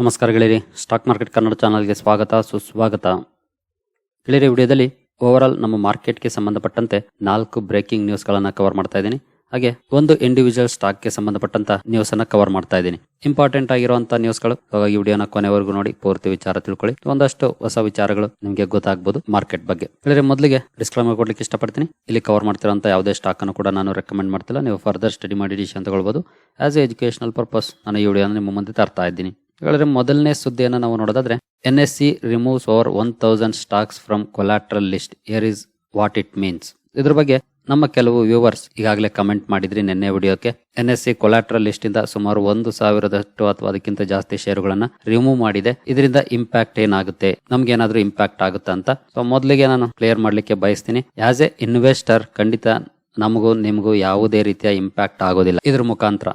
ನಮಸ್ಕಾರ ಗೆಳೆಯರಿ. Stock market Kannada ಚಾನಲ್ಗೆ ಸ್ವಾಗತ, ಸುಸ್ವಾಗತ. ಗೆಳೆಯರಿ, ವಿಡಿಯೋದಲ್ಲಿ ಓವರಾಲ್ ನಮ್ಮ ಮಾರ್ಕೆಟ್ಗೆ ಸಂಬಂಧಪಟ್ಟಂತೆ ನಾಲ್ಕು ಬ್ರೇಕಿಂಗ್ ನ್ಯೂಸ್ಗಳನ್ನು ಕವರ್ ಮಾಡ್ತಾ ಇದ್ದೀನಿ. ಹಾಗೆ ಒಂದು ಇಂಡಿವಿಜುವಲ್ ಸ್ಟಾಕ್ಗೆ ಸಂಬಂಧಪಟ್ಟಂತ ನ್ಯೂಸ್ ಅನ್ನ ಕವರ್ ಮಾಡ್ತಾ ಇದ್ದೀನಿ. ಇಂಪಾರ್ಟೆಂಟ್ ಆಗಿರುವಂತಹ ನ್ಯೂಸ್ಗಳು ಹಾಗಾಗಿ ವಿಡಿಯೋನ ಕೊನೆವರೆಗೂ ನೋಡಿ, ಪೂರ್ತಿ ವಿಚಾರ ತಿಳ್ಕೊಳ್ಳಿ. ಒಂದಷ್ಟು ಹೊಸ ವಿಚಾರಗಳು ನಿಮಗೆ ಗೊತ್ತಾಗಬಹುದು ಮಾರ್ಕೆಟ್ ಬಗ್ಗೆ. ಹೇಳಿದ್ರೆ ಮೊದಲಿಗೆ ಡಿಸ್ಕ್ಲೈಮರ್ ಕೊಡ್ಲಿಕ್ಕೆ ಇಷ್ಟಪಡ್ತೀನಿ. ಇಲ್ಲಿ ಕವರ್ ಮಾಡ್ತಿರೋಂಥ ಯಾವುದೇ ಸ್ಟಾಕ್ ಅನ್ನು ಕೂಡ ನಾನು ರೆಕಮೆಂಡ್ ಮಾಡ್ತಿಲ್ಲ. ನೀವು ಫರ್ದರ್ ಸ್ಟಡಿ ಮಾಡಿ ಡಿಸಿಷನ್ ತಗೊಳ್ಬಹುದು ಆಸ್ ಎ ಎಜುಕೇಶನಲ್ ಪರ್ಪಸ್ ನಾನು ಈ ವಿಡಿಯೋನ ನಿಮ್ಮ ಮುಂದೆ ತರ್ತಾ ಇದ್ದೀನಿ. ಹೇಳಿದ್ರೆ ಮೊದಲನೇ ಸುದ್ದಿಯನ್ನು ನಾವು ನೋಡೋದಾದ್ರೆ N S E removes over one thousand stocks from collateral list here is what it means ಇದ್ರ ಬಗ್ಗೆ ನಮ್ಮ ಕೆಲವು ವ್ಯೂವರ್ಸ್ ಈಗಾಗಲೇ ಕಮೆಂಟ್ ಮಾಡಿದ್ರಿ ನಿನ್ನೆ ವಿಡಿಯೋಕ್ಕೆ. N S C collateral list ಇಂದ ಸುಮಾರು ಒಂದು ಸಾವಿರದಷ್ಟು ಅಥವಾ ಅದಕ್ಕಿಂತ ಜಾಸ್ತಿ ಷೇರುಗಳನ್ನ ರಿಮೂವ್ ಮಾಡಿದೆ. ಇದರಿಂದ ಇಂಪ್ಯಾಕ್ಟ್ ಏನಾಗುತ್ತೆ? ನಮ್ಗೆ ಏನಾದ್ರೂ ಇಂಪ್ಯಾಕ್ಟ್ ಆಗುತ್ತಾ ಅಂತ. ಸೊ ಮೊದಲಿಗೆ ನಾನು ಕ್ಲಿಯರ್ ಮಾಡ್ಲಿಕ್ಕೆ ಬಯಸ್ತೀನಿ. ಆಸ್ ಎ ಇನ್ವೆಸ್ಟರ್ ಖಂಡಿತ ನಮಗೂ ನಿಮಗೂ ಯಾವುದೇ ರೀತಿಯ ಇಂಪ್ಯಾಕ್ಟ್ ಆಗೋದಿಲ್ಲ. ಇದ್ರ ಮುಖಾಂತರ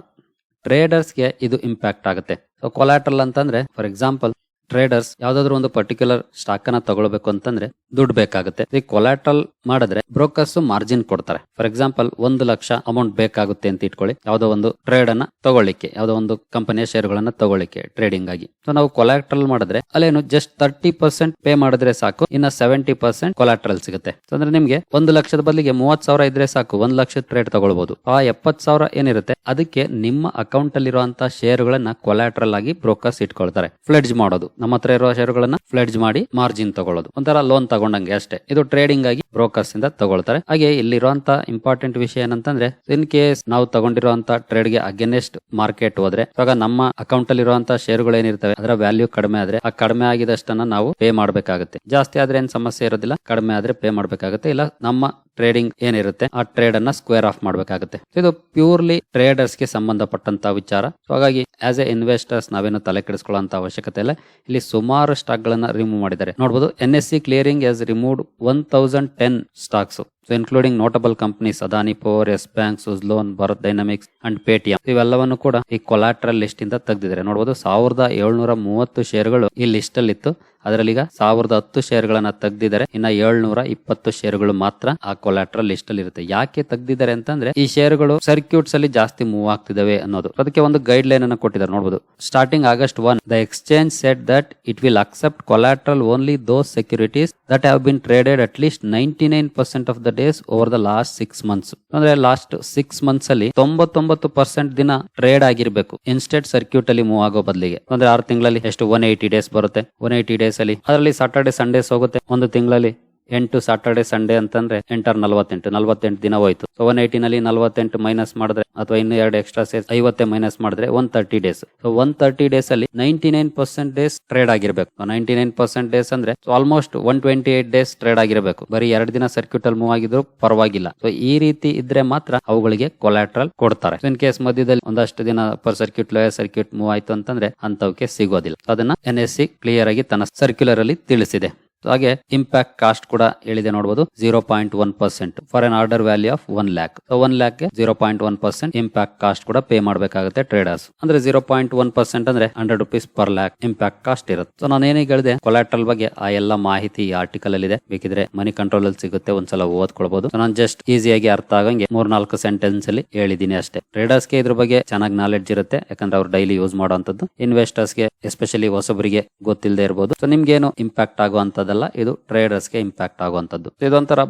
ಟ್ರೇಡರ್ಸ್ಗೆ ಇದು ಇಂಪ್ಯಾಕ್ಟ್ ಆಗುತ್ತೆ. ಸೊ ಕೊಲಾಟ್ರಲ್ ಅಂತಂದ್ರೆ ಫಾರ್ ಎಕ್ಸಾಂಪಲ್ ಟ್ರೇಡರ್ಸ್ ಯಾವ್ದಾದ್ರು ಒಂದು ಪರ್ಟಿಕ್ಯುಲರ್ ಸ್ಟಾಕ್ ಅನ್ನ ತಗೊಳ್ಬೇಕು ಅಂತಂದ್ರೆ ದುಡ್ಡು ಬೇಕಾಗುತ್ತೆ. ಈ ಕೊಲಾಟ್ರಲ್ ಮಾಡಿದ್ರೆ ಬ್ರೋಕರ್ಸ್ ಮಾರ್ಜಿನ್ ಕೊಡ್ತಾರೆ. ಫಾರ್ ಎಕ್ಸಾಂಪಲ್ ಒಂದು ಲಕ್ಷ ಅಮೌಂಟ್ ಬೇಕಾಗುತ್ತೆ ಅಂತ ಇಟ್ಕೊಳ್ಳಿ. ಯಾವ್ದೋ ಒಂದು ಟ್ರೇಡ್ ಅನ್ನ ತಗೊಳ್ಳಿಕ್ಕೆ, ಯಾವ್ದೋ ಒಂದು ಕಂಪನಿಯ ಶೇರ್ಗಳನ್ನ ತಗೊಳ್ಳಿಕ್ಕೆ ಟ್ರೇಡಿಂಗ್ ಆಗಿ. ಸೊ ನಾವು ಕೊಲಾಟ್ರಲ್ ಮಾಡಿದ್ರೆ ಅಲ್ಲೇನು ಜಸ್ಟ್ ತರ್ಟಿ ಪರ್ಸೆಂಟ್ ಪೇ ಮಾಡಿದ್ರೆ ಸಾಕು, ಇನ್ನ ಸೆವೆಂಟಿ ಪರ್ಸೆಂಟ್ ಕೊಲಾಟ್ರಲ್ ಸಿಗುತ್ತೆ. ಅಂದ್ರೆ ನಿಮ್ಗೆ ಒಂದು ಲಕ್ಷದ ಬದಲಿಗೆ ಮೂವತ್ ಸಾವಿರ ಇದ್ರೆ ಸಾಕು, ಒಂದ್ ಲಕ್ಷದ ಟ್ರೇಡ್ ತಗೊಳ್ಬಹುದು ಆ ಎಪ್ಪತ್ ಸಾವಿರ ಏನಿರುತ್ತೆ, ಅದಕ್ಕೆ ನಿಮ್ಮ ಅಕೌಂಟ್ ಅಲ್ಲಿರುವಂತಹ ಶೇರ್ಗಳನ್ನ ಕೊಲಾಟ್ರಲ್ ಆಗಿ ಬ್ರೋಕರ್ಸ್ ಇಟ್ಕೊಳ್ತಾರೆ. ಫ್ಲೆಡ್ಜ್ ಮಾಡೋದು. ನಮ್ಮ ಹತ್ರ ಇರುವ ಷೇರುಗಳನ್ನ ಫ್ಲೆಡ್ಜ್ ಮಾಡಿ ಮಾರ್ಜಿನ್ ತಗೊಳ್ಳೋದು. ಒಂಥರ ಲೋನ್ ತಗೊಂಡಂಗೆ ಅಷ್ಟೇ. ಇದು ಟ್ರೇಡಿಂಗ್ ಆಗಿ ಬ್ರೋಕರ್ಸ್ ಇಂದ ತಗೊಳ್ತಾರೆ. ಹಾಗೆ ಇಲ್ಲಿರುವಂತ ಇಂಪಾರ್ಟೆಂಟ್ ವಿಷಯ ಏನಂತಂದ್ರೆ ಇನ್ ಕೇಸ್ ನಾವು ತಗೊಂಡಿರುವಂತ ಟ್ರೇಡ್ಗೆ ಅಗೇನೆಸ್ಟ್ ಮಾರ್ಕೆಟ್ ಹೋದ್ರೆ, ಇವಾಗ ನಮ್ಮ ಅಕೌಂಟ್ ಅಲ್ಲಿ ಇರುವಂತಹ ಷೇರುಗಳು ಏನಿರ್ತವೆ, ಅದರ ವ್ಯಾಲ್ಯೂ ಕಡಿಮೆ ಆದ್ರೆ, ಆ ಕಡಿಮೆ ಆಗಿದಷ್ಟನ್ನ ನಾವು ಪೇ ಮಾಡಬೇಕಾಗುತ್ತೆ. ಜಾಸ್ತಿ ಆದ್ರೆ ಏನ್ ಸಮಸ್ಯೆ ಇರೋದಿಲ್ಲ, ಕಡಿಮೆ ಆದ್ರೆ ಪೇ ಮಾಡಬೇಕಾಗುತ್ತೆ. ಇಲ್ಲ, ನಮ್ಮ ಟ್ರೇಡಿಂಗ್ ಏನಿರುತ್ತೆ, ಆ ಟ್ರೇಡ್ ಅನ್ನ ಸ್ಕ್ವೇರ್ ಆಫ್ ಮಾಡಬೇಕಾಗುತ್ತೆ. ಇದು ಪ್ಯೂರ್ಲಿ ಟ್ರೇಡರ್ಸ್ಗೆ ಸಂಬಂಧಪಟ್ಟಂತ ವಿಚಾರ. ಸೊ ಹಾಗಾಗಿ ಆಸ್ ಎ ಇನ್ವೆಸ್ಟರ್ಸ್ ನಾವೇನು ತಲೆ ಕೆಡಿಸ್ಕೊಳ್ಳುವಂತ ಅವಶ್ಯಕತೆ ಇಲ್ಲ. ಇಲ್ಲಿ ಸುಮಾರು ಸ್ಟಾಕ್ ಗಳನ್ನ ರಿಮೂವ್ ಮಾಡಿದ್ದಾರೆ ನೋಡಬಹುದು N S C clearing has removed one thousand ten stocks so including notable companies Adani Power Yes Bank Suzlon Bharat Dynamics and Paytm ಇವೆಲ್ಲವನ್ನು ಕೂಡ ಈ ಕೊಲಾಟ್ರಲ್ ಲಿಸ್ಟ್ ಇಂದ ತೆಗೆದಿದ್ದಾರೆ. ನೋಡಬಹುದು ಸಾವಿರದ ಏಳ್ನೂರ ಮೂವತ್ತು ಶೇರ್ಗಳು ಈ ಲಿಸ್ಟ್ ಅಲ್ಲಿ ಇತ್ತು ಅದರಲ್ಲಿ ಈಗ ಸಾವಿರದ ಹತ್ತು ಶೇರ್ಗಳನ್ನ ತೆಗ್ದಿದ್ದಾರೆ. ಇನ್ನ ಏಳ್ನೂರ ಇಪ್ಪತ್ತು ಶೇರ್ಗಳು ಮಾತ್ರ ಆ ಕೊಲಾಟ್ರಲ್ ಲಿಸ್ಟ್ ಅಲ್ಲಿ ಇರುತ್ತೆ. ಯಾಕೆ ತೆಗ್ದಿದ್ದಾರೆ ಅಂತಂದ್ರೆ ಈ ಶೇರ್ಗಳು ಸರ್ಕ್ಯೂಟ್ಸ್ ಅಲ್ಲಿ ಜಾಸ್ತಿ ಮೂವ್ ಆಗ್ತಿದಾವೆ ಅನ್ನೋದು. ಅದಕ್ಕೆ ಒಂದು ಗೈಡ್ ಲೈನ್ ಅನ್ನು ಕೊಟ್ಟಿದ್ದಾರೆ. ನೋಡಬಹುದು starting August one the exchange set that it will accept collateral only those securities that have been traded at least ninety nine percent of the days over the last six months ಅಂದ್ರೆ last six months ಅಲ್ಲಿ ತೊಂಬತ್ತೊಂಬತ್ತು percent ದಿನ trade ಆಗಿರ್ಬೇಕು. Instead circuit ಅಲ್ಲಿ move ಆಗೋ ಬದಲಿಗೆ. ಅಂದ್ರೆ ಆರು ತಿಂಗಳಲ್ಲಿ ಎಷ್ಟು? ಒನ್ ಏಯ್ಟಿ ಡೇಸ್ ಬರುತ್ತೆ. ಒನ್ ಏಯ್ಟಿ ಡೇಸ್ ಅಲ್ಲಿ ಅದರಲ್ಲಿ ಸಾಟರ್ಡೆ ಸಂಡೇಸ್ ಹೋಗುತ್ತೆ ಒಂದು ತಿಂಗಳಲ್ಲಿ. ಎಂಟು ಸಾಟರ್ಡೆ ಸಂಡೇ ಅಂತಂದ್ರೆ ಎಂಟರ್ ನಲವತ್ತೆಂಟು ನಲವತ್ತೆಂಟು ದಿನ ಹೋಯ್ತು. ಸೊ ಒನ್ ಏಯ್ಟಿನಲ್ಲಿ ನಲವತ್ತೆಂಟು ಮೈನಸ್ ಮಾಡಿದ್ರೆ ಅಥವಾ ಇನ್ನು ಎರಡು ಎಕ್ಸ್ಟ್ರಾ ಸೇಸ್ ಐವತ್ತೆ ಮೈನಸ್ ಮಾಡಿದ್ರೆ one thirty days so one thirty days ಅಲ್ಲಿ ninety nine percent days trade ಆಗಿರಬೇಕು. ನೈಂಟಿ ನೈನ್ ಪರ್ಸೆಂಟ್ ಡೇಸ್ ಅಂದ್ರೆ almost one twenty eight days trade ಆಗಿರಬೇಕು. ಬರೀ ಎರಡು ದಿನ ಸರ್ಕ್ಯೂಟ್ ಅಲ್ಲಿ ಮೂವ್ ಆಗಿದ್ರು ಪರವಾಗಿಲ್ಲ. ಸೊ ಈ ರೀತಿ ಇದ್ರೆ ಮಾತ್ರ ಅವುಗಳಿಗೆ ಕೊಲಾಟ್ರಲ್ ಕೊಡ್ತಾರೆ. ಇನ್ ಕೇಸ್ ಮಧ್ಯದಲ್ಲಿ ಒಂದಷ್ಟು ದಿನ upper circuit lower circuit move ಆಯ್ತು ಅಂತಂದ್ರೆ ಅಂತವಕ್ಕೆ ಸಿಗೋದಿಲ್ಲ. ಅದನ್ನ ಎನ್ ಎಸ್ ಸಿ ಕ್ಲಿಯರ್ ಆಗಿ ತನ್ನ ಸರ್ಕ್ಯುಲರ್ ಅಲ್ಲಿ ತಿಳಿಸಿದೆ. ಹಾಗೆ ಇಂಪ್ಯಾಕ್ಟ್ ಕಾಸ್ಟ್ ಕೂಡ ಹೇಳಿದೆ ನೋಡಬಹುದು zero point one percent for an order value of one lakh one lakh zero point one percent impact cost ಕೂಡ ಪೇ ಮಾಡಬೇಕಾಗುತ್ತೆ ಟ್ರೇಡರ್ಸ್ ಅಂದ್ರೆ ಜೀರೋ ಪಾಯಿಂಟ್ ಒನ್ ಪರ್ಸೆಂಟ್ ಅಂದ್ರೆ hundred rupees per lakh impact cost ಇರುತ್ತೆ. So ನಾನು ಏನೇ ಹೇಳಿದೆ? Collateral ಬಗ್ಗೆ ಆ ಎಲ್ಲ ಮಾಹಿತಿ ಈ ಆರ್ಟಿಕಲ್ ಅಲ್ಲಿ ಇದೆ ಬೇಕಿದ್ರೆ ಮನಿ ಕಂಟ್ರೋಲ್ ಅಲ್ಲಿ ಸಿಗುತ್ತೆ, ಒಂದ್ಸಲ ಓದ್ಕೊಳ್ಬಹುದು ನಾನು ಜಸ್ಟ್ ಈಸಿಯಾಗಿ ಅರ್ಥ ಆಗಂಗೆ ಮೂರ್ ನಾಲ್ಕು ಸೆಂಟೆನ್ಸ್ ಅಲ್ಲಿ ಹೇಳಿದೀನಿ ಅಷ್ಟೇ. ಟ್ರೇಡರ್ಸ್ಗೆ ಇದ್ರ ಬಗ್ಗೆ ಚೆನ್ನಾಗಿ ನಾಲೆಡ್ಜ್ ಇರುತ್ತೆ, ಯಾಕಂದ್ರೆ ಅವ್ರು ಡೈಲಿ ಯೂಸ್ ಮಾಡುವಂತದ್ದು ಇನ್ವೆಸ್ಟರ್ಸ್ಗೆ ಎಸ್ಪೆಷಲಿ ಹೊಸಬರಿಗೆ ಗೊತ್ತಿಲ್ಲದೆ ಇರಬಹುದು ಸೊ ನಿಮ್ಗೇನು ಇಂಪ್ಯಾಕ್ಟ್ ಆಗುವಂತದಲ್ಲ ಇದು ಟ್ರೇಡರ್ಸ್ಗೆ ಇಂಪ್ಯಾಕ್ಟ್ ಆಗುವಂತದ್ದು ಇದೊಂಥರ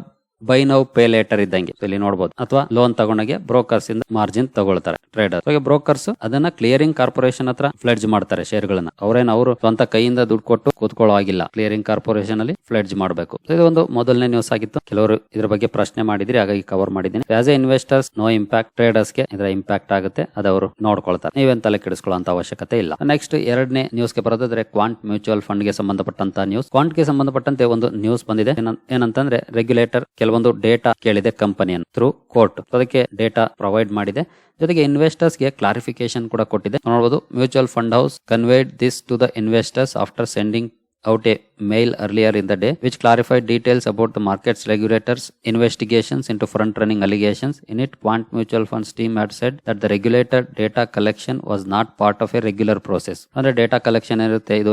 ಬೈ ನೌ ಪೇ ಲೇಟರ್ ಇದ್ದಂಗೆ. ಇಲ್ಲಿ ನೋಡಬಹುದು ಅಥವಾ ಲೋನ್ ತಗೊಂಡಾಗೆ ಬ್ರೋಕರ್ಸ್ ಇಂದ ಮಾರ್ಜಿನ್ ತಗೊಳ್ತಾರೆ. ಟ್ರೇಡರ್ ಬ್ರೋಕರ್ಸ್ ಅದನ್ನ ಕ್ಲಿಯರಿಂಗ್ ಕಾರ್ಪೊರೇಷನ್ ಹತ್ರ ಫ್ಲೆಡ್ಜ್ ಮಾಡ್ತಾರೆ ಶೇರ್ಗಳನ್ನ ಅವ್ರೇನ್ ಅವರು ಸ್ವಂತ ಕೈಯಿಂದ ದುಡ್ಡು ಕೊಟ್ಟು ಕೂತ್ಕೊಳ್ಳೋ ಆಗಿಲ್ಲ ಕ್ಲಿಯರಿಂಗ್ ಕಾರ್ಪೊರೇಷನ್ ಅಲ್ಲಿ ಫ್ಲೆಡ್ಜ್ ಮಾಡಬೇಕು. ಇದು ಒಂದು ಮೊದಲನೇ ನ್ಯೂಸ್ ಆಗಿತ್ತು. ಕೆಲವರು ಇದ್ರ ಬಗ್ಗೆ ಪ್ರಶ್ನೆ ಮಾಡಿದ್ರಿ, ಹಾಗಾಗಿ ಕವರ್ ಮಾಡಿದ್ದೀನಿ. As a investors no impact ಟ್ರೇಡರ್ಸ್ಗೆ ಇದರ ಇಂಪ್ಯಾಕ್ಟ್ ಆಗುತ್ತೆ. ಅದವರು ನೋಡ್ಕೊಳ್ತಾರೆ. ನೀವೇನ್ ತಲೆ ಕೆಡಿಸ್ಕೊಳ್ಳುವಂತ ಅವಶ್ಯಕತೆ ಇಲ್ಲ. ನೆಕ್ಸ್ಟ್ ಎರಡನೇ ನ್ಯೂಸ್ಗೆ ಬರೋದಾದ್ರೆ ಕ್ವಾಂಟ್ ಮ್ಯೂಚುವಲ್ ಫಂಡ್ಗೆ ಸಂಬಂಧಪಟ್ಟಂತ ನ್ಯೂಸ್ ಕ್ವಾಂಟ್ಗೆ ಸಂಬಂಧಪಟ್ಟಂತೆ ಒಂದು ನ್ಯೂಸ್ ಬಂದಿದೆ. ಏನ- ಏನಂತಂದ್ರೆ ರೆಗ್ಯುಲೇಟರ್ ಕೆಲವೊಂದು ಡೇಟಾ ಕೇಳಿದೆ ಕಂಪನಿಯನ್ನು ಥ್ರೂ ಕೋರ್ಟ್ ಅದಕ್ಕೆ ಡೇಟಾ ಪ್ರೊವೈಡ್ ಮಾಡಿದೆ. ಜೊತೆಗೆ ಇನ್ವೆಸ್ಟರ್ಸ್ಗೆ ಕ್ಲಾರಿಫಿಕೇಶನ್ ಕೂಡ ಕೊಟ್ಟಿದೆ. ನೋಡಬಹುದು mutual fund house conveyed this to the investors after sending out a mail earlier in the day which clarified details about the market's regulators investigations into front running allegations in it quant mutual funds team had said that the regulator data collection was not part of a regular process Under data collection, ಇದು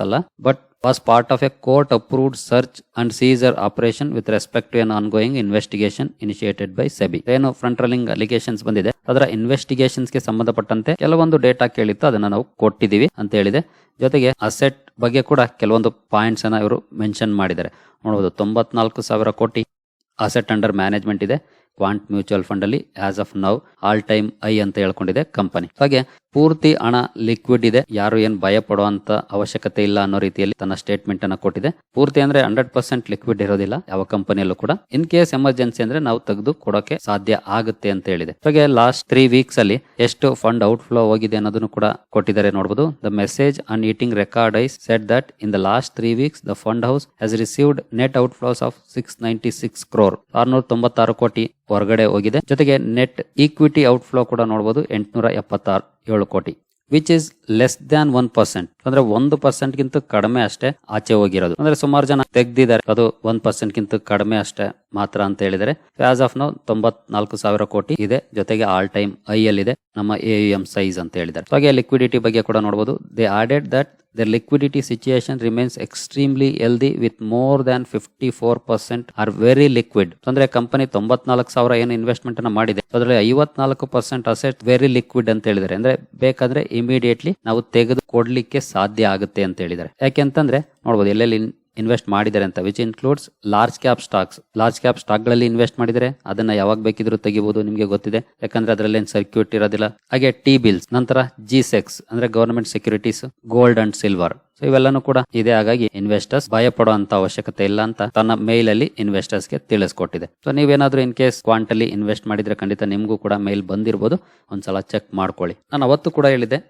ಅಲ್ಲ but was part of a court approved search and seizure operation with respect to an ongoing investigation initiated by SEBI ಏನು front running allegations ಬಂದಿದೆ ಅದರ ಇನ್ವೆಸ್ಟಿಗೇಷನ್ಸ್ಗೆ ಸಂಬಂಧಪಟ್ಟಂತೆ ಕೆಲವೊಂದು data ಕೇಳಿತ್ತು ಅದನ್ನ ನಾವು ಕೊಟ್ಟಿದ್ದೀವಿ ಅಂತ ಹೇಳಿದೆ ಜೊತೆಗೆ ಅಸೆಟ್ ಬಗ್ಗೆ ಕೂಡ ಕೆಲವೊಂದು ಪಾಯಿಂಟ್ಸ್ ಅನ್ನ ಇವರು ಮೆನ್ಷನ್ ಮಾಡಿದ್ದಾರೆ. ನೋಡಬಹುದು ತೊಂಬತ್ನಾಲ್ಕು ಸಾವಿರ ಕೋಟಿ ಅಸೆಟ್ ಅಂಡರ್ ಮ್ಯಾನೇಜ್ಮೆಂಟ್ ಇದೆ. ಕ್ವಾಂಟ್ ಮ್ಯೂಚುವಲ್ ಫಂಡ್ ಅಲ್ಲಿ as of now all time high ಅಂತ ಹೇಳ್ಕೊಂಡಿದೆ ಕಂಪನಿ. ಹಾಗೆ ಪೂರ್ತಿ ಹಣ ಲಿಕ್ವಿಡ್ ಇದೆ. ಯಾರು ಏನ್ ಭಯ ಪಡುವಂತ ಅವಶ್ಯಕತೆ ಇಲ್ಲ ಅನ್ನೋ ರೀತಿಯಲ್ಲಿ ತನ್ನ ಸ್ಟೇಟ್ಮೆಂಟ್ ಅನ್ನ ಕೊಟ್ಟಿದೆ. ಪೂರ್ತಿ ಅಂದ್ರೆ ಹಂಡ್ರೆಡ್ ಪರ್ಸೆಂಟ್ ಲಿಕ್ವಿಡ್ ಇರೋದಿಲ್ಲ ಯಾವ ಕಂಪನಿಯಲ್ಲೂ ಕೂಡ. ಇನ್ ಕೇಸ್ ಎಮರ್ಜೆನ್ಸಿ ಅಂದ್ರೆ ನಾವು ತೆಗೆದು ಕೊಡೋಕೆ ಸಾಧ್ಯ ಆಗುತ್ತೆ ಅಂತ ಹೇಳಿದೆ. ಹಾಗೆ ಲಾಸ್ಟ್ ತ್ರೀ ವೀಕ್ಸ್ ಅಲ್ಲಿ ಎಷ್ಟು ಫಂಡ್ ಔಟ್ ಫ್ಲೋ ಹೋಗಿದೆ ಅನ್ನೋದನ್ನು ಕೂಡ ಕೊಟ್ಟಿದ್ದಾರೆ ನೋಡಬಹುದು the message on eating record is set that in the last three weeks the fund house has received net outflows of six ninety six crore ಆರ್ನೂರ ತೊಂಬತ್ತಾರು ಕೋಟಿ ಹೊರಗಡೆ ಹೋಗಿದೆ. ಜೊತೆಗೆ ನೆಟ್ ಈಕ್ವಿಟಿ ಔಟ್ಫ್ಲೋ ಕೂಡ ನೋಡಬಹುದು ಎಂಟುನೂರ ಎಪ್ಪತ್ತಾರು, ಏಳು ಕೋಟಿ which is less than one percent ಅಂದ್ರೆ ಒಂದು ಪರ್ಸೆಂಟ್ ಗಿಂತ ಕಡಿಮೆ ಅಷ್ಟೇ ಆಚೆ ಹೋಗಿರೋದು. ಅಂದ್ರೆ ಸುಮಾರು ಜನ ತೆಗ್ದಿದ್ದಾರೆ. ಅದು ಒನ್ ಪರ್ಸೆಂಟ್ ಗಿಂತ ಕಡಿಮೆ ಅಷ್ಟೇ ಮಾತ್ರ ಅಂತ ಹೇಳಿದರೆ ಆಸ್ ಆಫ್ ನೌ ತೊಂಬತ್ನಾಲ್ಕು ಸಾವಿರ ಕೋಟಿ ಇದೆ. ಜೊತೆಗೆ ಆಲ್ ಟೈಮ್ ಐ ಅಲ್ಲಿ ಇದೆ ನಮ್ಮ ಎ ಎಂ ಸೈಜ್ ಅಂತ ಹೇಳಿದ್ದಾರೆ. ಹಾಗೆ ಲಿಕ್ವಿಡಿಟಿ ಬಗ್ಗೆ ಕೂಡ ನೋಡಬಹುದು they added that the liquidity situation remains extremely healthy with more than fifty four percent are very liquid ಅಂದ್ರೆ ಕಂಪನಿ ತೊಂಬತ್ನಾಲ್ಕು ಸಾವಿರ ಏನು ಇನ್ವೆಸ್ಟ್ಮೆಂಟ್ ಅನ್ನ ಮಾಡಿದೆ. ಅದರಲ್ಲಿ ಐವತ್ನಾಲ್ಕು ಪರ್ಸೆಂಟ್ ಅಸೆಟ್ ವೆರಿ ಲಿಕ್ವಿಡ್ ಅಂತ ಹೇಳಿದ್ದಾರೆ. ಅಂದ್ರೆ ಬೇಕಾದ್ರೆ ಇಮಿಡಿಯೇಟ್ಲಿ ನಾವು ತೆಗೆದು ಕೊಡ್ಲಿಕ್ಕೆ ಸಾಧ್ಯ ಆಗುತ್ತೆ ಅಂತ ಹೇಳಿದ್ದಾರೆ. ಯಾಕೆಂತಂದ್ರೆ ನೋಡ್ಬೋದು ಎಲ್ಲೆಲ್ಲಿ ಇನ್ವೆಸ್ಟ್ ಮಾಡಿದ್ದಾರೆ ಅಂತ. Which includes large cap stocks large cap ಸ್ಟಾಕ್ಗಳಲ್ಲಿ invest ಮಾಡಿದರೆ ಅದನ್ನ ಯಾವಾಗ ಬೇಕಿದ್ರು ತೆಗಿಬಹುದು ನಿಮಗೆ ಗೊತ್ತಿದೆ. ಯಾಕಂದ್ರೆ ಅದರಲ್ಲಿ ಏನು ಸರ್ಕ್ಯೂಟ್ ಇರೋದಿಲ್ಲ. ಹಾಗೆ ಟಿ ಬಿಲ್ಸ್ ನಂತರ ಜಿ ಸೆಕ್ಸ್ ಅಂದ್ರೆ government securities gold and silver so ಇವೆಲ್ಲನೂ ಕೂಡ ಇದೆ ಹಾಗಾಗಿ ಇನ್ವೆಸ್ಟರ್ಸ್ ಭಯ ಪಡುವಂತ ಅವಶ್ಯಕತೆ ಇಲ್ಲ ಅಂತ ತನ್ನ ಮೇಲ್ ಅಲ್ಲಿ ಇನ್ವೆಸ್ಟರ್ಸ್ಗೆ ತಿಳಿಸ್ಕೊಟ್ಟಿದೆ. ಸೊ ನೀವೇನಾದ್ರೂ ಇನ್ ಕೇಸ್ ಕ್ವಾಂಟಲ್ಲಿ ಇನ್ವೆಸ್ಟ್ ಮಾಡಿದ್ರೆ ಖಂಡಿತ ನಿಮಗೂ ಕೂಡ ಮೇಲ್ ಬಂದಿರಬಹುದು ಒಂದ್ಸಲ ಚೆಕ್ ಮಾಡ್ಕೊಳ್ಳಿ. ನಾನು ಅವತ್ತು ಕೂಡ ಹೇಳಿದೆ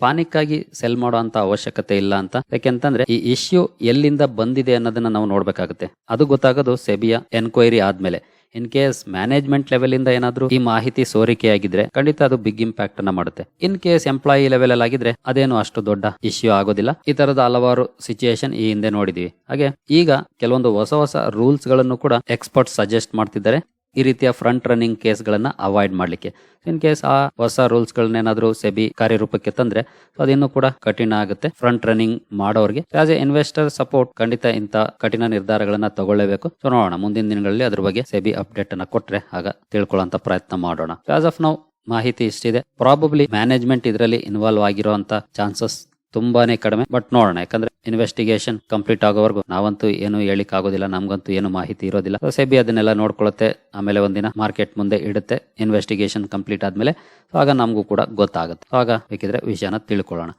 ಪಾನಿಕ್ ಆಗಿ ಸೆಲ್ ಮಾಡುವಂತ ಅವಶ್ಯಕತೆ ಇಲ್ಲ ಅಂತ. ಯಾಕೆಂತಂದ್ರೆ ಈ ಇಶ್ಯೂ ಎಲ್ಲಿಂದ ಬಂದಿದೆ ಅನ್ನೋದನ್ನ ನಾವು ನೋಡ್ಬೇಕಾಗುತ್ತೆ. ಅದು ಗೊತ್ತಾಗೋದು ಸೆಬಿಯ ಎನ್ಕ್ವೈರಿ ಆದ್ಮೇಲೆ. ಇನ್ ಕೇಸ್ ಮ್ಯಾನೇಜ್ಮೆಂಟ್ ಲೆವೆಲ್ ಇಂದ ಏನಾದ್ರೂ ಈ ಮಾಹಿತಿ ಸೋರಿಕೆಯಾಗಿದ್ರೆ ಖಂಡಿತ ಅದು ಬಿಗ್ ಇಂಪ್ಯಾಕ್ಟ್ ಅನ್ನ ಮಾಡುತ್ತೆ. ಇನ್ ಕೇಸ್ ಎಂಪ್ಲಾಯಿ ಲೆವೆಲ್ ಅಲ್ಲಿ ಆಗಿದ್ರೆ ಅದೇನು ಅಷ್ಟು ದೊಡ್ಡ ಇಶ್ಯೂ ಆಗೋದಿಲ್ಲ. ಈ ತರದ ಹಲವಾರು ಸಿಚುಯೇಷನ್ ಈ ಹಿಂದೆ ನೋಡಿದೀವಿ. ಹಾಗೆ ಈಗ ಕೆಲವೊಂದು ಹೊಸ ಹೊಸ ರೂಲ್ಸ್ಗಳನ್ನು ಕೂಡ ಎಕ್ಸ್ಪರ್ಟ್ ಸಜೆಸ್ಟ್ ಮಾಡ್ತಿದ್ದಾರೆ. ಈ ರೀತಿಯ ಫ್ರಂಟ್ ರನ್ನಿಂಗ್ ಕೇಸ್ಗಳನ್ನ ಅವಾಯ್ಡ್ ಮಾಡ್ಲಿಕ್ಕೆ. ಇನ್ ಕೇಸ್ ಆ ಹೊಸ ರೂಲ್ಸ್ ಗಳನ್ನೇನಾದ್ರೂ ಸೆಬಿ ಕಾರ್ಯರೂಪಕ್ಕೆ ತಂದ್ರೆ ಅದಿನ್ನೂ ಕೂಡ ಕಠಿಣ ಆಗುತ್ತೆ ಫ್ರಂಟ್ ರನ್ನಿಂಗ್ ಮಾಡೋರಿಗೆ. ಆಸ್ ಎ ಇನ್ವೆಸ್ಟರ್ ಸಪೋರ್ಟ್ ಖಂಡಿತ ಇಂತ ಕಠಿಣ ನಿರ್ಧಾರಗಳನ್ನ ತಗೊಳ್ಳಬೇಕು. ಸೊ ನೋಡೋಣ, ಮುಂದಿನ ದಿನಗಳಲ್ಲಿ ಅದ್ರ ಬಗ್ಗೆ ಸೆಬಿ ಅಪ್ಡೇಟ್ ಅನ್ನ ಕೊಟ್ರೆ ಆಗ ತಿಳ್ಕೊಳ್ಳೋಂತ ಪ್ರಯತ್ನ ಮಾಡೋಣ. ಆಸ್ ಆಫ್ ನಾವು ಮಾಹಿತಿ ಇಷ್ಟಿದೆ. ಪ್ರಾಬಬ್ಲಿ ಮ್ಯಾನೇಜ್ಮೆಂಟ್ ಇದರಲ್ಲಿ ಇನ್ವಾಲ್ವ್ ಆಗಿರುವಂತ ಚಾನ್ಸಸ್ ತುಂಬಾನೇ ಕಡಿಮೆ. ಬಟ್ ನೋಡೋಣ, ಯಾಕಂದ್ರೆ ಇನ್ವೆಸ್ಟಿಗೇಷನ್ ಕಂಪ್ಲೀಟ್ ಆಗೋವರೆಗೂ ನಾವಂತೂ ಏನು ಹೇಳಿಕ್ ಆಗೋದಿಲ್ಲ ನಮ್ಗಂತೂ ಏನು ಮಾಹಿತಿ ಇರೋದಿಲ್ಲ. ಸೆಬಿ ಅದನ್ನೆಲ್ಲ ನೋಡ್ಕೊಳ್ಳುತ್ತೆ, ಆಮೇಲೆ ಒಂದಿನ ಮಾರ್ಕೆಟ್ ಮುಂದೆ ಇಡುತ್ತೆ ಇನ್ವೆಸ್ಟಿಗೇಷನ್ ಕಂಪ್ಲೀಟ್ ಆದ್ಮೇಲೆ. ಸೊ ಆಗ ನಮಗೂ ಕೂಡ ಗೊತ್ತಾಗುತ್ತೆ. ಆಗ ಬೇಕಿದ್ರೆ ವಿಷಯನ ತಿಳ್ಕೊಳ್ಳೋಣ.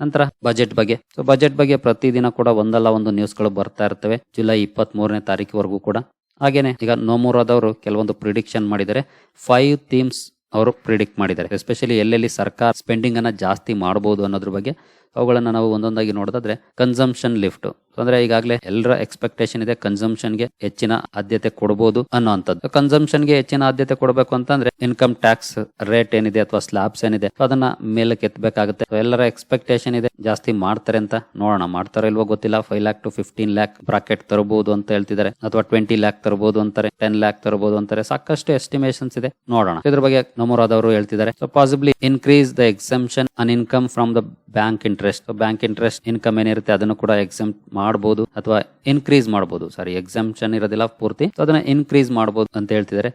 ನಂತರ ಬಜೆಟ್ ಬಗ್ಗೆ. ಸೊ ಬಜೆಟ್ ಬಗ್ಗೆ ಪ್ರತಿದಿನ ಕೂಡ ಒಂದಲ್ಲ ಒಂದು ನ್ಯೂಸ್ಗಳು ಬರ್ತಾ ಇರ್ತವೆ ಜುಲೈ ಇಪ್ಪತ್ತ್ ಮೂರನೇ ತಾರೀಕುವರೆಗೂ ಕೂಡ. ಹಾಗೇನೆ, ಈಗ ನೋಮೂರಾದವರು ಕೆಲವೊಂದು ಪ್ರಿಡಿಕ್ಷನ್ ಮಾಡಿದರೆ ಫೈವ್ ಥೀಮ್ಸ್ ಅವರು ಪ್ರಿಡಿಕ್ಟ್ ಮಾಡಿದ್ದಾರೆ. ಎಸ್ಪೆಷಲಿ ಎಲ್ಲೆಲ್ಲಿ ಸರ್ಕಾರ ಸ್ಪೆಂಡಿಂಗ್ ಅನ್ನ ಜಾಸ್ತಿ ಮಾಡಬಹುದು ಅನ್ನೋದ್ರ ಬಗ್ಗೆ ಅವುಗಳನ್ನ ನಾವು ಒಂದೊಂದಾಗಿ ನೋಡೋದಾದ್ರೆ ಕನ್ಸಂಪ್ಷನ್ ಲಿಫ್ಟ್ ಅಂದ್ರೆ ಈಗಾಗಲೇ ಎಲ್ಲರ ಎಕ್ಸ್ಪೆಕ್ಟೇಷನ್ ಇದೆ ಕನ್ಸಂಪ್ಷನ್ಗೆ ಹೆಚ್ಚಿನ ಆದ್ಯತೆ ಕೊಡಬಹುದು ಅನ್ನೋಂಥದ್ದು. ಕನ್ಸಂಪ್ಷನ್ಗೆ ಹೆಚ್ಚಿನ ಆದ್ಯತೆ ಕೊಡಬೇಕು ಅಂತಂದ್ರೆ ಇನ್ಕಮ್ ಟ್ಯಾಕ್ಸ್ ರೇಟ್ ಏನಿದೆ ಅಥವಾ ಸ್ಲಾಬ್ಸ್ ಏನಿದೆ ಅದನ್ನ ಮೇಲಕ್ಕೆ ಎತ್ತಬೇಕಾಗುತ್ತೆ ಎಲ್ಲರ ಎಕ್ಸ್ಪೆಕ್ಟೇಷನ್ ಇದೆ, ಜಾಸ್ತಿ ಮಾಡ್ತಾರೆ ಅಂತ ನೋಡೋಣ. ಮಾಡ್ತಾರೋ ಇಲ್ವೋ ಗೊತ್ತಿಲ್ಲ. Five lakh to fifteen lakh bracket ತರಬಹುದು ಅಂತ ಹೇಳ್ತಿದ್ದಾರೆ. ಅಥವಾ ಟ್ವೆಂಟಿ ಲ್ಯಾಕ್ ತರಬಹುದು ಅಂತಾರೆ ಟೆನ್ ಲ್ಯಾಕ್ ತರಬಹುದು ಅಂತಾರೆ. ಸಾಕಷ್ಟು ಎಸ್ಟಿಮೇಷನ್ಸ್ ಇದೆ, ನೋಡೋಣ. ಇದ್ರ ಬಗ್ಗೆ ನಮೂರಾದವರು ಹೇಳ್ತಿದ್ದಾರೆ. So possibly increase the exemption on income from the bank interest bank interest income ಏನಿರುತ್ತೆ ಅದನ್ನು ಕೂಡ ಎಕ್ಸಮ್ ಮಾಡಬಹುದು ಅಥವಾ ಇನ್ಕ್ರೀಸ್ ಮಾಡಬಹುದು ಸಾರಿ ಎಕ್ಸಾಮ್ಷನ್ ಇರೋದಿಲ್ಲ, ಪೂರ್ತಿ. ಅದನ್ನ ಇನ್ಕ್ರೀಸ್ ಮಾಡಬಹುದು ಅಂತ ಹೇಳ್ತಿದ್ದಾರೆ.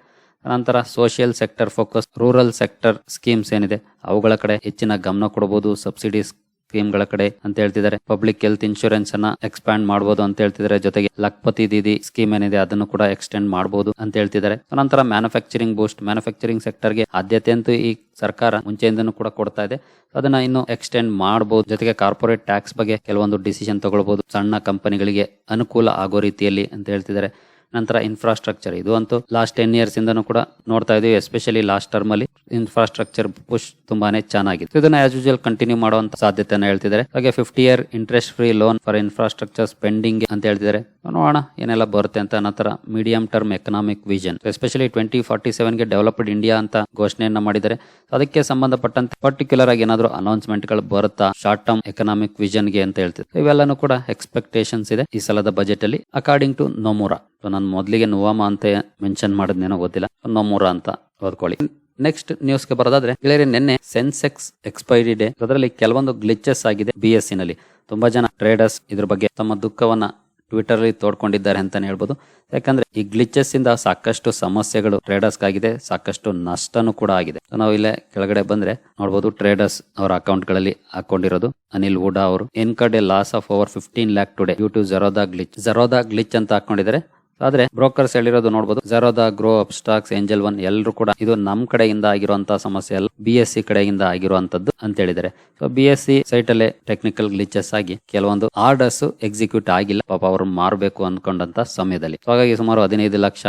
ನಂತರ social sector focus rural sector schemes ಏನಿದೆ, ಅವುಗಳ ಕಡೆ ಹೆಚ್ಚಿನ ಗಮನ ಕೊಡಬಹುದು ಸಬ್ಸಿಡೀಸ್ ಸ್ಕೀಮ್ಗಳ ಕಡೆ ಅಂತ ಹೇಳ್ತಿದ್ದಾರೆ. ಪಬ್ಲಿಕ್ ಹೆಲ್ತ್ ಇನ್ಶೂರೆನ್ಸ್ ಅನ್ನ ಎಕ್ಸ್ಪ್ಯಾಂಡ್ ಮಾಡಬಹುದು ಅಂತ ಹೇಳ್ತಿದ್ದಾರೆ. ಜೊತೆಗೆ ಲಕ್ಪತಿ ದೀದಿ ಸ್ಕೀಮ್ ಏನಿದೆ ಅದನ್ನು ಕೂಡ ಎಕ್ಸ್ಟೆಂಡ್ ಮಾಡಬಹುದು ಅಂತ ಹೇಳ್ತಿದ್ದಾರೆ. ನಂತರ ಮ್ಯಾನುಫ್ಯಾಕ್ಚರಿಂಗ್ ಬೂಸ್ಟ್ ಮ್ಯಾನುಫ್ಯಾಕ್ಚರಿಂಗ್ ಸೆಕ್ಟರ್ಗೆ ಆದ್ಯತೆ ಅಂತೂ ಈ ಸರ್ಕಾರ ಮುಂಚೆಯಿಂದನೂ ಕೂಡ ಕೊಡ್ತಾ ಇದೆ. ಅದನ್ನ ಇನ್ನು ಎಕ್ಸ್ಟೆಂಡ್ ಮಾಡಬಹುದು ಜೊತೆಗೆ ಕಾರ್ಪೊರೇಟ್ ಟ್ಯಾಕ್ಸ್ ಬಗ್ಗೆ ಕೆಲವೊಂದು ಡಿಸಿಷನ್ ತಗೊಳ್ಬಹುದು ಸಣ್ಣ ಕಂಪನಿಗಳಿಗೆ ಅನುಕೂಲ ಆಗೋ ರೀತಿಯಲ್ಲಿ ಅಂತ ಹೇಳ್ತಿದ್ದಾರೆ. ನಂತರ ಇನ್ಫ್ರಾಸ್ಟ್ರಕ್ಚರ್ ಇದು ಅಂತೂ ಲಾಸ್ಟ್ ಟೆನ್ ಇಯರ್ಸ್ ಇಂದನೂ ಕೂಡ ನೋಡ್ತಾ ಇದೀವಿ ಎಸ್ಪೆಷಲಿ ಲಾಸ್ಟ್ ಟರ್ಮ್ ಅಲ್ಲಿ ಇನ್ಫ್ರಾಸ್ಟ್ರಕ್ಚರ್ ಪುಷ್ ತುಂಬಾನೇ ಚೆನ್ನಾಗಿದೆ ಇದನ್ನ ಆಸ್ ಯೂಶಲ್ ಕಂಟಿನ್ಯೂ ಮಾಡುವಂತ ಸಾಧ್ಯತೆಯನ್ನು ಹೇಳ್ತಿದ್ದಾರೆ. ಹಾಗೆ fifty year interest free loan for infrastructure spending ಅಂತ ಹೇಳ್ತಿದ್ದಾರೆ. ನೋಡೋಣ ಏನೆಲ್ಲ ಬರುತ್ತೆ ಅಂತ ನಂತರ medium term economic vision especially twenty forty ಸೆವೆನ್ಗೆ developed India ಅಂತ ಘೋಷಣೆಯನ್ನ ಮಾಡಿದ್ದಾರೆ. ಅದಕ್ಕೆ ಸಂಬಂಧಪಟ್ಟಂತೆ ಪರ್ಟಿಕ್ಯುಲರ್ ಆಗಿ ಏನಾದರೂ ಅನೌನ್ಸ್ಮೆಂಟ್ಗಳು ಬರುತ್ತಾ ಶಾರ್ಟ್ ಟರ್ಮ್ ಎಕನಾಮಿಕ್ ವಿಷನ್ಗೆ ಅಂತ ಹೇಳ್ತಿದ್ರು ಇವೆಲ್ಲನೂ ಕೂಡ ಎಕ್ಸ್ಪೆಕ್ಟೇಷನ್ಸ್ ಇದೆ ಈ ಸಲದ ಬಜೆಟ್ ಅಲ್ಲಿ. ಅಕಾರ್ಡಿಂಗ್ ಟು ನೊಮುರಾ ನಾನು ಮೊದಲಿಗೆ ನುವಾಮ ಅಂತ ಮೆನ್ಷನ್ ಮಾಡಿದ್ನೇನೋ ಗೊತ್ತಿಲ್ಲ. ನಮ್ಮೂರ ಅಂತ ಓದ್ಕೊಳ್ಳಿ. ನೆಕ್ಸ್ಟ್ ನ್ಯೂಸ್ಗೆ ಬರೋದಾದ್ರೆ, ಗೆಳೆಯರಿ, ನಿನ್ನೆ ಸೆನ್ಸೆಕ್ಸ್ ಎಕ್ಸ್ಪೈರಿ ಡೇ ಅದರಲ್ಲಿ ಕೆಲವೊಂದು ಗ್ಲಿಚಸ್ ಆಗಿದೆ ಬಿ ಎಸ್ನಲ್ಲಿ. ತುಂಬಾ ಜನ ಟ್ರೇಡರ್ಸ್ ಇದ್ರ ಬಗ್ಗೆ ತಮ್ಮ ದುಃಖವನ್ನ ಟ್ವಿಟರ್ ಅಲ್ಲಿ ತೋಡ್ಕೊಂಡಿದ್ದಾರೆ ಅಂತಾನೆ ಹೇಳ್ಬೋದು. ಯಾಕಂದ್ರೆ, ಈ ಗ್ಲಿಚಸ್ ಇಂದ ಸಾಕಷ್ಟು ಸಮಸ್ಯೆಗಳು ಟ್ರೇಡರ್ಸ್ ಆಗಿದೆ ಸಾಕಷ್ಟು ನಷ್ಟನೂ ಕೂಡ ಆಗಿದೆ. ನಾವು ಇಲ್ಲೇ ಕೆಳಗಡೆ ಬಂದ್ರೆ ನೋಡಬಹುದು ಟ್ರೇಡರ್ಸ್ ಅವರ ಅಕೌಂಟ್ಗಳಲ್ಲಿ ಹಾಕೊಂಡಿರೋದು. ಅನಿಲ್ ಹೂಡಾ ಅವರು. ಎನ್ ಕಡೆ loss of over fifteen lakh today due to Zerodha glitch Zerodha glitch ಅಂತ ಹಾಕೊಂಡಿದ್ದಾರೆ. ಆದ್ರೆ ಬ್ರೋಕರ್ಸ್ ಹೇಳಿರೋದು ನೋಡಬಹುದು Zerodha Groww Upstox Angel One ಎಲ್ಲರೂ ಕೂಡ ಇದು ನಮ್ ಕಡೆಯಿಂದ ಆಗಿರುವಂತಹ ಸಮಸ್ಯೆ ಅಲ್ಲ. ಬಿ ಎಸ್ ಸಿ ಕಡೆಯಿಂದ ಆಗಿರುವಂತದ್ದು ಅಂತ ಹೇಳಿದ್ದಾರೆ. So B S C site ಅಲ್ಲೇ ಟೆಕ್ನಿಕಲ್ ಗ್ಲಿಚಸ್ ಆಗಿ ಕೆಲವೊಂದು ಆರ್ಡರ್ಸ್ ಎಕ್ಸಿಕ್ಯೂಟ್ ಆಗಿಲ್ಲ. ಪಾಪ ಅವರು ಮಾರಬೇಕು ಅನ್ಕೊಂಡಂತ ಸಮಯದಲ್ಲಿ. ಹಾಗಾಗಿ ಸುಮಾರು ಹದಿನೈದು ಲಕ್ಷ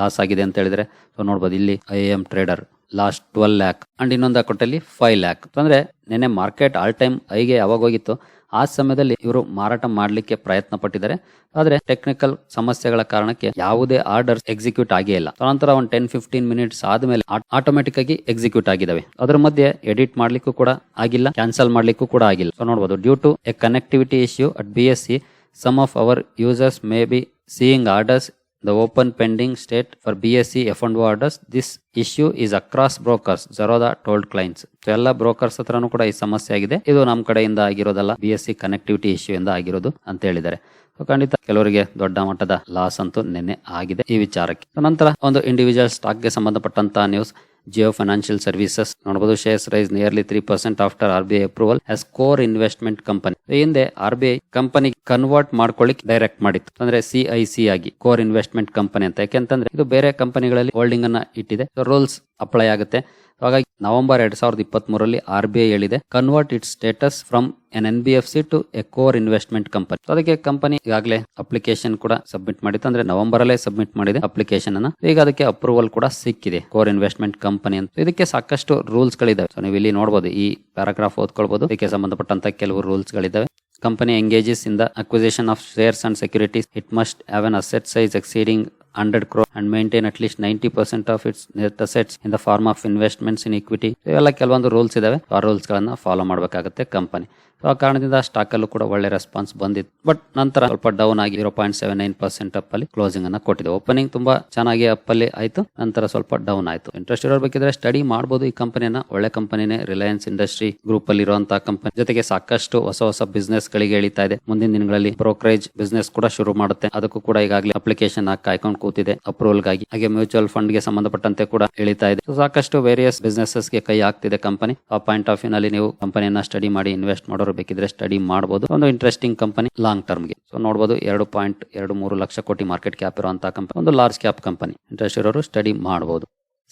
ಲಾಸ್ ಆಗಿದೆ ಅಂತ ಹೇಳಿದ್ರೆ ಸೊ ನೋಡಬಹುದು ಇಲ್ಲಿ I am trader lost twelve lakh and ಇನ್ನೊಂದು ಅಕೌಂಟಲ್ಲಿ ಫೈವ್ ಲ್ಯಾಕ್ ಅಂದರೆ ನೆನೆ ಮಾರ್ಕೆಟ್ ಆಲ್ ಟೈಮ್ ಐಗೆ ಯಾವಾಗ ಹೋಗಿತ್ತು? ಆ ಸಮಯದಲ್ಲಿ ಇವರು ಮಾರಾಟ ಮಾಡಲಿಕ್ಕೆ ಪ್ರಯತ್ನ ಪಟ್ಟಿದ್ದಾರೆ. ಆದರೆ ಟೆಕ್ನಿಕಲ್ ಸಮಸ್ಯೆಗಳ ಕಾರಣಕ್ಕೆ ಯಾವುದೇ ಆರ್ಡರ್ ಎಕ್ಸಿಕ್ಯೂಟ್ ಆಗೇ ಇಲ್ಲ. ನಂತರ ಒಂದು ಟೆನ್ ಫಿಫ್ಟೀನ್ ಮಿನಿಟ್ಸ್ ಆದಮೇಲೆ ಆಟೋಮೆಟಿಕ್ ಆಗಿ ಎಕ್ಸಿಕ್ಯೂಟ್ ಆಗಿದ್ದಾವೆ. ಅದರ ಮಧ್ಯೆ ಎಡಿಟ್ ಮಾಡ್ಲಿಕ್ಕೂ ಕೂಡ ಆಗಿಲ್ಲ ಕ್ಯಾನ್ಸಲ್ ಮಾಡ್ಲಿಕ್ಕೂ ಕೂಡ ಆಗಿಲ್ಲ. ಸೊ ನೋಡಬಹುದು due to a connectivity issue at B S C some of our users may be seeing orders the open pending state for BSc F&O orders. This issue is across brokers. Zerodha told clients. So ಎಲ್ಲ brokers ಹತ್ರನೂ ಕೂಡ ಈ ಸಮಸ್ಯೆ ಆಗಿದೆ ಇದು ನಮ್ಮ ಕಡೆಯಿಂದ ಆಗಿರೋದಲ್ಲ B S C connectivity issue ಇಂದ ಆಗಿರೋದು ಅಂತ ಹೇಳಿದ್ದಾರೆ ಖಂಡಿತ ಕೆಲವರಿಗೆ ದೊಡ್ಡ ಮಟ್ಟದ ಲಾಸ್ ಅಂತೂ ನಿನ್ನೆ ಆಗಿದೆ ಈ ವಿಚಾರಕ್ಕೆ ನಂತರ ಒಂದು ಇಂಡಿವಿಜುವಲ್ ಸ್ಟಾಕ್ಗೆ ಸಂಬಂಧಪಟ್ಟಂತಹ ನ್ಯೂಸ್ ಜಿಯೋ ಫೈನಾನ್ಷಿಯಲ್ ಸರ್ವಿಸಸ್ ನೋಡಬಹುದು shares rise nearly three percent after R B I approval as core investment company ಹಿಂದೆ R B I company convert ಮಾಡ್ಕೊಳ್ಳಿಕ್ direct ಮಾಡಿತ್ತು. ಅಂದ್ರೆ ಸಿ ಐ ಸಿ ಆಗಿ ಕೋರ್ ಇನ್ವೆಸ್ಟ್ಮೆಂಟ್ ಕಂಪನಿ ಅಂತ. ಯಾಕೆಂತಂದ್ರೆ ಇದು ಬೇರೆ ಕಂಪನಿಗಳಲ್ಲಿ ಹೋಲ್ಡಿಂಗ್ ಅನ್ನ ಇಟ್ಟಿದೆ. ರೂಲ್ಸ್ ಅಪ್ಲೈ ಆಗುತ್ತೆ. ಹಾಗಾಗಿ ನವೆಂಬರ್ ಎರಡ್ ಸಾವಿರದ ಇಪ್ಪತ್ತ್ ಮೂರಲ್ಲಿ ಆರ್ ಬಿ ಐ ಹೇಳಿದೆ convert it status from N N B F C to a core investment company ಅದಕ್ಕೆ ಕಂಪನಿ ಈಗಾಗಲೇ ಅಪ್ಲಿಕೇಶನ್ ಕೂಡ ಸಬ್ಮಿಟ್ ಮಾಡಿತ್ತು. ಅಂದ್ರೆ ನವೆಂಬರ್ ಅಲ್ಲೇ ಸಬ್ಮಿಟ್ ಮಾಡಿದೆ ಅಪ್ಲಿಕೇಶನ್ ಅನ್ನ. ಈಗ ಅದಕ್ಕೆ ಅಪ್ರೂವಲ್ ಕೂಡ ಸಿಕ್ಕಿದೆ ಕೋರ್ ಇನ್ವೆಸ್ಟ್ಮೆಂಟ್ ಕಂಪನಿ ಅಂತ. ಇದಕ್ಕೆ ಸಾಕಷ್ಟು ರೂಲ್ಸ್ ಗಳಿದಾವೆ. ಸೊ ನೀವು ಇಲ್ಲಿ ನೋಡಬಹುದು ಈ ಪ್ಯಾರಾಗ್ರಾಫ್ ಓದ್ಕೊಳ್ಬಹುದು ಇದಕ್ಕೆ ಸಂಬಂಧಪಟ್ಟಂತ ಕೆಲವು ರೂಲ್ಸ್ ಗಳಿದಾವೆ. Company engages in the acquisition of shares and securities it must have an asset size exceeding 100 crore and maintain at least 90% of its net assets in the form of investments in equity. ಇವೆಲ್ಲ ಕೆಲವೊಂದು rules ಇದಾವೆ ಆ rules ಗಳನ್ನ follow ಮಾಡಬೇಕಾಗುತ್ತೆ company ಆ ಕಾರಣದಿಂದ stock ಅಲ್ಲೂ ಕೂಡ ಒಳ್ಳೆ ರೆಸ್ಪಾನ್ಸ್ ಬಂದಿತ್ತು. ಬಟ್ ನಂತರ ಸ್ವಲ್ಪ ಡೌನ್ ಆಗಿ zero point seven nine percent up ಅಲ್ಲಿ ಕ್ಲೋಸಿಂಗ್ ಅನ್ನ ಕೊಟ್ಟಿದೆ. ಓಪನಿಂಗ್ ತುಂಬಾ ಚೆನ್ನಾಗಿ ಅಪ್ ಅಲ್ಲಿ ಆಯ್ತು. ನಂತರ ಸ್ವಲ್ಪ ಡೌನ್ ಆಯ್ತು. ಇಂಟ್ರೆಸ್ಟ್ ಇರೋರ್ ಬೇಕಿದ್ರೆ ಸ್ಟಡಿ ಮಾಡಬಹುದು ಈ ಕಂಪನಿಯನ್ನ ಒಳ್ಳೆ ಕಂಪನಿನೇ ರಿಲಯನ್ಸ್ ಇಂಡಸ್ಟ್ರಿ ಗ್ರೂಪ್ ಅಲ್ಲಿ ಇರುವಂತಹ ಕಂಪನಿ ಜೊತೆಗೆ ಸಾಕಷ್ಟು ಹೊಸ ಹೊಸ ಬಿಸ್ನೆಸ್ ಗಳಿಗೆ ಎಳಿತಾ ಇದೆ. ಮುಂದಿನ ದಿನಗಳಲ್ಲಿ ಬ್ರೋಕರೇಜ್ ಬಿಸ್ನೆಸ್ ಕೂಡ ಶುರು ಮಾಡುತ್ತೆ. ಅದಕ್ಕೂ ಕೂಡ ಈಗಾಗಲೇ ಅಪ್ಲಿಕೇಶನ್ ಹಾಕಿ ಕಾಯ್ಕೊಂಡು ಕೂತಿದೆ. ಅಪ್ರೂವಲ್ಗಾಗಿ. ಹಾಗೆ ಮ್ಯೂಚುವಲ್ ಫಂಡ್ಗೆ ಸಂಬಂಧಪಟ್ಟಂತೆ ಕೂಡ ಎಳಿತಾ ಇದೆ. ಸಾಕಷ್ಟು ವೇರಿಯಸ್ ಬಿಸ್ನೆಸಸ್ಗೆ ಕೈ ಹಾಕ್ತಿದೆ ಕಂಪನಿ ಆ ಪಾಯಿಂಟ್ ಆಫ್ ವ್ಯೂ ನಲ್ಲಿ ನೀವು ಕಂಪನಿಯನ್ನ ಸ್ಟಡಿ ಮಾಡಿ ಇನ್ವೆಸ್ಟ್ ಮಾಡೋರು ಬೇಕಿದ್ರೆ ಸ್ಟಡಿ ಮಾಡಬಹುದು ಒಂದು ಇಂಟ್ರೆಸ್ಟಿಂಗ್ ಕಂಪನಿ ಲಾಂಗ್ ಟರ್ಮ್ಗೆ. ಸೊ ನೋಡಬಹುದು ಎರಡು ಪಾಯಿಂಟ್ ಎರಡು ಮೂರು ಲಕ್ಷ ಕೋಟಿ ಮಾರ್ಕೆಟ್ ಕ್ಯಾಪ್ ಇರುವಂತಹ ಕಂಪನಿ ಒಂದು ಲಾರ್ಜ್ ಕ್ಯಾಪ್ ಕಂಪನಿ ಇಂಟ್ರೆಸ್ಟ್ ಇರೋರು ಸ್ಟಡಿ ಮಾಡಬಹುದು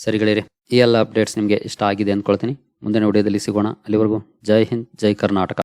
ಸರಿಗಳಿರಿ ಈ ಎಲ್ಲ ಅಪ್ಡೇಟ್ಸ್ ನಿಮಗೆ ಇಷ್ಟ ಆಗಿದೆ ಅನ್ಕೊಳ್ತೀನಿ. ಮುಂದಿನ ವಿಡಿಯೋದಲ್ಲಿ ಸಿಗೋಣ. ಅಲ್ಲಿವರೆಗೂ ಜೈ ಹಿಂದ್, ಜೈ ಕರ್ನಾಟಕ.